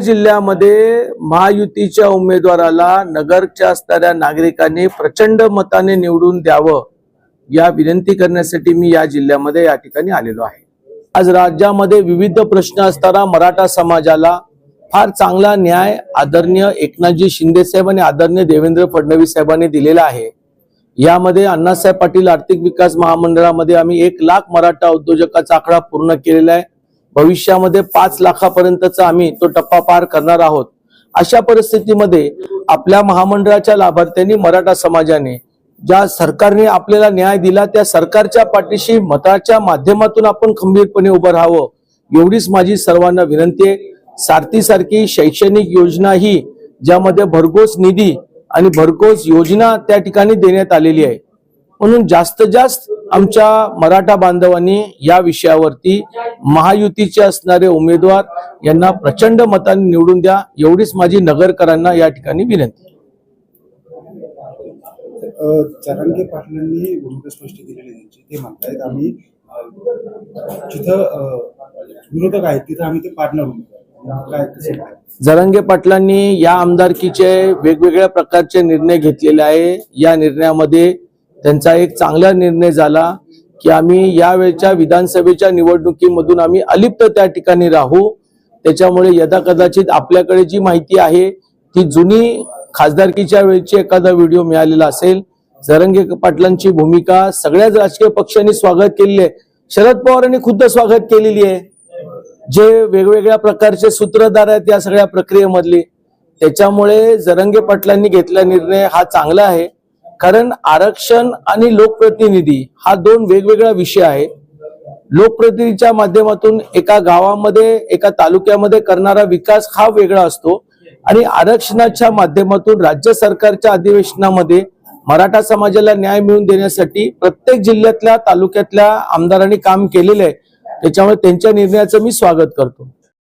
जिल्ह्यामध्ये महायुतीच्या उमेदवाराला नगरच्या असणाऱ्या नागरिकांनी प्रचंड मताने निवडून द्यावं या विनंती करण्यासाठी मी या जिल्ह्यामध्ये या ठिकाणी आलेलो आहे. आज राज्यामध्ये विविध प्रश्न असताना मराठा समाजाला फार चांगला न्याय आदरणीय एकनाथजी शिंदे साहेब आणि आदरणीय देवेंद्र फडणवीस साहेबांनी दिलेला आहे. यामध्ये अण्णासाहेब पाटील आर्थिक विकास महामंडळामध्ये आम्ही एक लाख मराठा उद्योजकाचा आकडा पूर्ण केलेला आहे. भविष्यामध्ये पाच लाखापर्यंतचा आम्ही तो टप्पा पार करणार आहोत. अशा परिस्थितीमध्ये आपल्या महामंडळाच्या लाभार्थ्यांनी मराठा समाजाने ज्या सरकारने आपल्याला न्याय दिला त्या सरकारच्या पाठीशी मताच्या माध्यमातून आपण खंबीरपणे उभं राहावं एवढीच माझी सर्वांना विनंती आहे. सारथीसारखी शैक्षणिक योजना ही ज्यामध्ये भरघोस निधी आणि भरघोस योजना त्या ठिकाणी देण्यात आलेली आहे. म्हणून जास्त जास्त आमच्या मराठा बांधवांनी या विषयावरती महायुतीचे असणारे उमेदवार यांना प्रचंड मतांनी निवडून द्या एवढीच माझी नगरकरांना या ठिकाणी विनंती. पाटलांनी भूमिका स्पष्ट केलेली त्यांची ते म्हणतायत आम्ही जिथं विरोधक आहेत तिथं आम्ही ते पार्टनर? जरंगे पाटलांनी या आमदारकीचे वेगवेगळ्या प्रकारचे निर्णय घेतलेले आहे. या निर्णयामध्ये त्यांचा एक चांगला निर्णय झाला की आम्ही यावेळच्या विधानसभेच्या निवडणुकीमधून आम्ही अलिप्त त्या ठिकाणी राहू. त्याच्यामुळे यदा कदाचित आपल्याकडे जी माहिती आहे ती जुनी खासदारकीच्या वेळची एखादा व्हिडिओ मिळालेला असेल. जरंगे पाटलांची भूमिका सगळ्याच राजकीय पक्षांनी स्वागत केलेली आहे. शरद पवारांनी खुद्द स्वागत केलेली आहे. जे वेगवेगळ्या प्रकारचे सूत्रधार आहेत या सगळ्या प्रक्रियेमधले. त्याच्यामुळे जरंगे पाटलांनी घेतला निर्णय हा चांगला आहे. कारण आरक्षण आणि लोकप्रतिनिधी हा दोन वेगवेगळा विषय आहे. लोकप्रतिनिधीच्या माध्यमातून एका गावामध्ये एका तालुक्यामध्ये करणारा विकास हा वेगळा असतो. आणि आरक्षणाच्या माध्यमातून राज्य सरकारच्या अधिवेशनामध्ये मराठा समाजाला न्याय मिळवून देण्यासाठी प्रत्येक जिल्ह्यातल्या तालुक्यातल्या आमदारांनी काम केलेलं आहे. त्याच्यामुळे त्यांच्या निर्णयाचं मी स्वागत करतो.